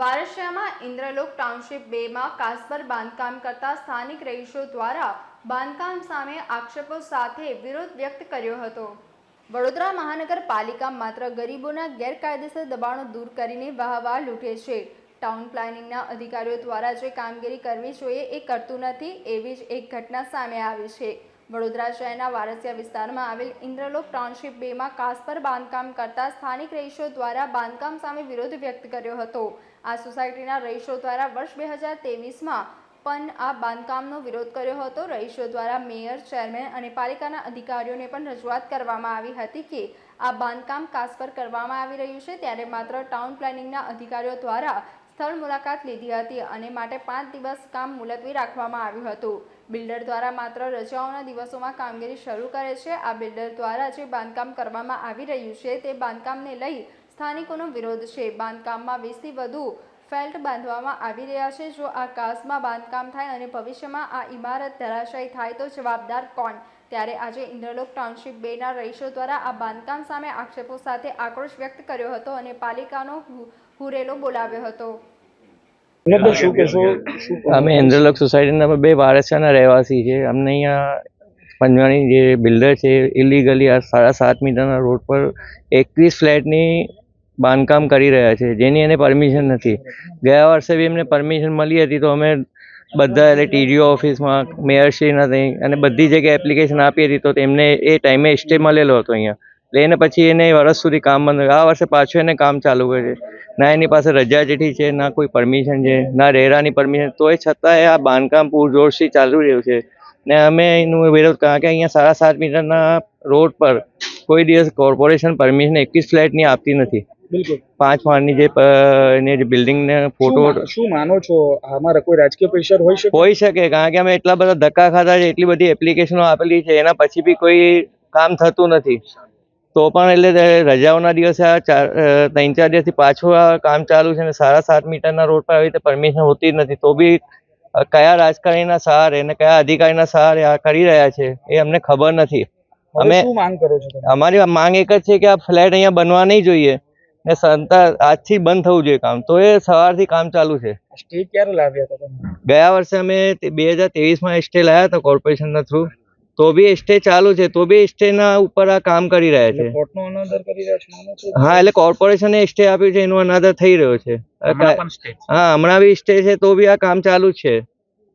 વારસિયામાં Indralok township બેમાં કાસ્બર બાંધકામ કરતા સ્થાનિક રહીશો દ્વારા બાંધકામ સામે આક્ષેપો સાથે વિરોધ વ્યક્ત કર્યો હતો. વડોદરા મહાનગરપાલિકા માત્ર ગરીબોના ગેરકાયદેસર દબાણો દૂર કરીને વાહવા લૂંટે છે. ટાઉન પ્લાનિંગના અધિકારીઓ દ્વારા જે કામગીરી કરવી જોઈએ એ કરતું નથી એવી જ એક ઘટના સામે આવી છે. વડોદરા શહેરના વારસિયા વિસ્તારમાં આવેલ ઇન્દ્રલોક ટાઉનશીપ બેમાં કાસ્પર બાંધકામ કરતા સ્થાનિક રહીશો દ્વારા બાંધકામ સામે વિરોધ વ્યક્ત કર્યો હતો. આ સોસાયટીના રહીશો દ્વારા વર્ષ બે હજાર તેવીસમાં પણ આ બાંધકામનો વિરોધ કર્યો હતો. રહીશો દ્વારા મેયર, ચેરમેન અને પાલિકાના અધિકારીઓને પણ રજૂઆત કરવામાં આવી હતી કે આ બાંધકામ કાસ્પર કરવામાં આવી રહ્યું છે. ત્યારે માત્ર ટાઉન પ્લાનિંગના અધિકારીઓ દ્વારા સ્થળ મુલાકાત લીધી હતી અને માટે પાંચ દિવસ કામ મુલતવી રાખવામાં આવ્યું હતું. બિલ્ડર દ્વારા માત્ર રજાઓના દિવસોમાં કામગીરી શરૂ કરે છે. આ બિલ્ડર દ્વારા જે બાંધકામ કરવામાં આવી રહ્યું છે તે બાંધકામને લઈ સ્થાનિકોનો વિરોધ છે. બાંધકામમાં વીસથી વધુ ફેલ્ટ બાંધવામાં આવી રહ્યા છે. જો આ કાસમાં બાંધકામ થાય અને ભવિષ્યમાં આ ઇમારત ધરાશાયી થાય તો જવાબદાર કોણ? ત્યારે આજે ઇન્દ્રલોક ટાઉનશીપ બેના રહીશો દ્વારા આ બાંધકામ સામે આક્ષેપો સાથે આક્રોશ વ્યક્ત કર્યો હતો અને પાલિકાનો હુરેલો બોલાવ્યો હતો. શું કહેશો? અમે ઇન્દ્રલોક સોસાયટીના બે વારસિયાના રહેવાસી છે અમને અહીંયા પંજવાણી જે બિલ્ડર છે ઇલીગલી આ સાડા સાત મીટરના રોડ પર એકવીસ ફ્લેટની બાંધકામ કરી રહ્યા છે. જેની એને પરમિશન નથી. ગયા વર્ષે બી એમને પરમિશન મળી હતી તો અમે બધા એટલે ટીડીઓ ઓફિસમાં મેયરશ્રીના ત્યાં અને બધી જગ્યાએ એપ્લિકેશન આપી હતી તો તેમને એ ટાઈમે સ્ટે મળેલો હતો અહીંયા. એને પછી એને વર્ષ સુધી કામ બંધ. આ વર્ષે પાછું એને કામ ચાલુ કર્યું છે. ના એની પાસે રજા ચીઠી છે, ના કોઈ પરમિશન છે, ના રહેરાની પરમિશન તોય છતાંય આ બાંધકામ પૂરજોશથી ચાલુ રહ્યું છે. ને અમે એનું વિરોધ કારણ કે અહીંયા સાડા સાત મીટરના રોડ પર કોઈ દિવસ કોર્પોરેશન પરમિશન એકવીસ ફ્લેટની આપતી નથી. બિલકુલ. પાંચ માળની જે એની જે બિલ્ડિંગને ફોટો શું માનો છો? આમાં કોઈ રાજકીય પ્રેશર હોઈ શકે? હોઈ શકે કારણ કે અમે એટલા બધા ધક્કા ખાધા છે એટલી બધી એપ્લિકેશનો આપેલી છે એના પછી બી કોઈ કામ થતું નથી. તો પણ એટલે રજાઓના દિવસે આ ચાર ત્રણ ચાર દિવસથી પાછું આ કામ ચાલુ છે ને સાડા સાત મીટરના રોડ પર આવી રીતે પરમિશન હોતી જ નથી. તો બી કયા રાજકારણીના સહારે અને કયા અધિકારીના સહારે આ કરી રહ્યા છે એ અમને ખબર નથી. અમે માંગ કરો છો અમારી માંગ એક જ છે કે આ ફ્લેટ અહીંયા બનવા નહીં જોઈએ. ને સંતા આજથી બંધ થવું જોઈએ કામ. તો એ સવારથી કામ ચાલુ છે. સ્ટે ક્યારે લાવ્યા હતા તમે? ગયા વર્ષે અમે બે હજાર તેવીસમાં સ્ટે લાવ્યા હતા કોર્પોરેશનના થ્રુ તો બી સ્ટે ચાલુ છે. તો બી સ્ટેના ઉપર આ કામ કરી રહ્યા છે. કોર્ટનો અનાદર કરી રહ્યા છે હા એટલે કોર્પોરેશને સ્ટે આપ્યું છે એનો અનાદર થઈ રહ્યો છે. હા હમણાં બી સ્ટે છે તો બી આ કામ ચાલુ છે.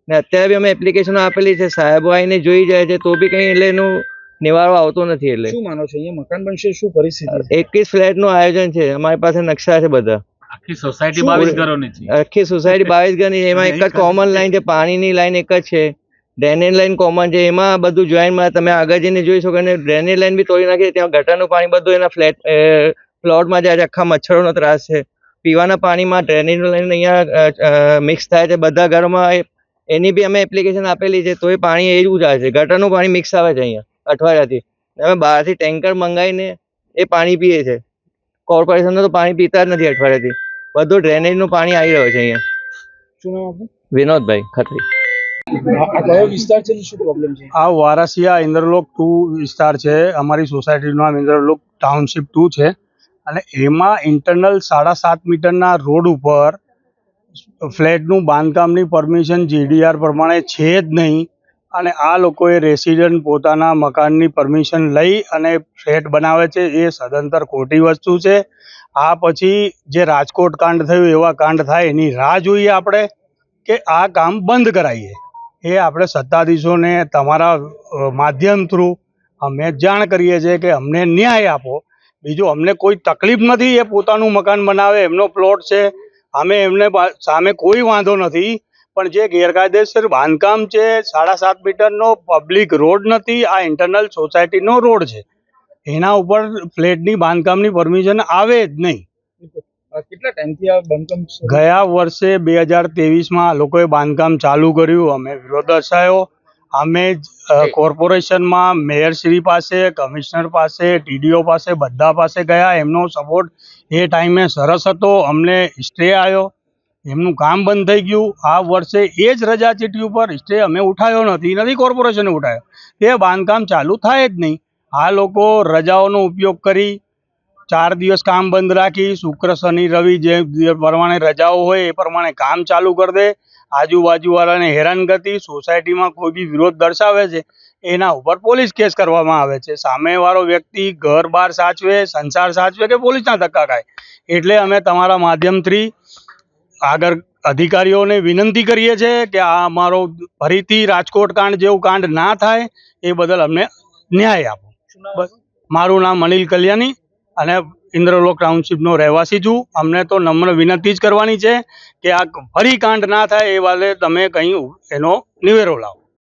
ને અત્યારે બી અમે એપ્લિકેશનો આપેલી છે. સાહેબો આવીને જોઈ જાય છે તો બી કંઈ એટલે એનું નિવારો આવતો નથી એટલે. શું માનો છો? અહીંયા મકાન બનશે શું પરિસ્થિતિ? છે? એકવીસ ફ્લેટનું આયોજન છે. અમારી પાસે નકશા છે બધા. આખી સોસાયટી બાવીસ? ઘરોની છે. આખી સોસાયટી બાવીસ ઘરની એમાં એક જ કોમન લાઈન છે. પાણીની લાઈન એક જ છે. ડ્રેનેજ લાઈન કોમન છે. એમાં બધું જોઈનમાં તમે આગળ જઈને જોઈ શકો. અને ડ્રેનેજ લાઈન બી તોડી નાખી ત્યાં ગટરનું પાણી બધું એના ફ્લેટ પ્લોટમાં જાય છે. આખા મચ્છરોનો ત્રાસ છે. પીવાના પાણીમાં ડ્રેનેજ લાઈન અહીંયા મિક્સ થાય છે. બધા ઘરોમાં એ- એની બી અમે એપ્લિકેશન આપેલી છે. તો એ પાણી એ જ જાય છે. ગટરનું પાણી મિક્સ આવે છે અહીંયા. અઠવાડિયાથી. અમે બહારથી ટેન્કર મંગાવીને એ પાણી પીએ છે. કોર્પોરેશનનું તો પાણી પીતા જ નથી અઠવાડિયાથી. બધું ડ્રેનેજનું પાણી આવી રહ્યું છે અહીંયા. શું વિનોદભાઈ ખત્રી. આ આ કયો વિસ્તાર છે ને શું પ્રોબ્લેમ છે? આ વારાસિયા ઇન્દ્રલોક ટુ વિસ્તાર છે. અમારી સોસાયટીનું નામ ઇન્દ્રલોક ટાઉનશીપ ટુ છે. અને એમાં ઇન્ટરનલ સાડા સાત મીટરના રોડ ઉપર ફ્લેટનું બાંધકામની પરમિશન જીડીઆર પ્રમાણે છે જ નહીં. અને આ લોકોએ રેસિડન્ટ પોતાના મકાનની પરમિશન લઈ અને ફ્લેટ બનાવે છે. એ સદંતર ખોટી વસ્તુ છે. આ પછી જે રાજકોટ કાંડ થયું, એવા કાંડ થાય, એની રાહ જોઈએ આપણે કે આ કામ બંધ કરાવીએ એ આપણે સત્તાધીશોને તમારા માધ્યમ થ્રુ અમે જાણ કરીએ છીએ કે અમને ન્યાય આપો. બીજું, અમને કોઈ તકલીફ નથી એ પોતાનું મકાન બનાવે, એમનો પ્લોટ છે. અમે એમને સામે કોઈ વાંધો નથી. પણ જે ગેરકાયદેસર બાંધકામ છે સાડા સાત મીટરનો પબ્લિક રોડ નથી આ ઇન્ટરનલ સોસાયટીનો રોડ છે. એના ઉપર ફ્લેટની બાંધકામની પરમિશન આવે જ નહીં. કેટલા ટાઈમથી આ બાંધકામ ગયા વર્ષે બે હજાર તેવીસમાં લોકોએ બાંધકામ ચાલુ કર્યું અમે વિરોધ દર્શાવ્યો. અમે કોર્પોરેશનમાં મેયરશ્રી પાસે કમિશનર પાસે ટીડીઓ પાસે બધા પાસે ગયા. એમનો સપોર્ટ એ ટાઈમે સરસ હતો. અમને સ્ટે આવ્યો. એમનું કામ બંધ થઈ ગયું. આ વર્ષે એ જ રજા ચીઠી ઉપર સ્ટે અમે ઉઠાવ્યો નથી. નથી કોર્પોરેશને ઉઠાવ્યો તે બાંધકામ ચાલુ થાય જ નહીં. આ લોકો રજાઓનો ઉપયોગ કરી ચાર દિવસ કામ બંધ રાખી, શુક્ર, શનિ, રવિ જે પ્રમાણે રજાઓ હોય એ પ્રમાણે કામ ચાલુ કરી દે. આજુબાજુવાળાને હેરાનગતિ સોસાયટીમાં કોઈ બી વિરોધ દર્શાવે છે, એના ઉપર પોલીસ કેસ કરવામાં આવે છે. સામેવાળો વ્યક્તિ ઘર બાર સાચવે, સંસાર સાચવે કે પોલીસના ધક્કા ખાય? એટલે અમે તમારા માધ્યમથી આગળ અધિકારીઓને વિનંતી કરીએ છીએ કે આ અમારો ફરીથી રાજકોટ કાંડ જેવું કાંડ ના થાય એ બદલ અમને ન્યાય આપો. બસ મારું નામ અનિલ કલ્યાણી અને ઇન્દ્રલોક ટાઉનશીપનો રહેવાસી છું. અમને તો નમ્ર વિનંતી જ કરવાની છે કે આ ફરી કાંડ ના થાય એ વાલે તમે કંઈ એનો નિવેરો લાવો.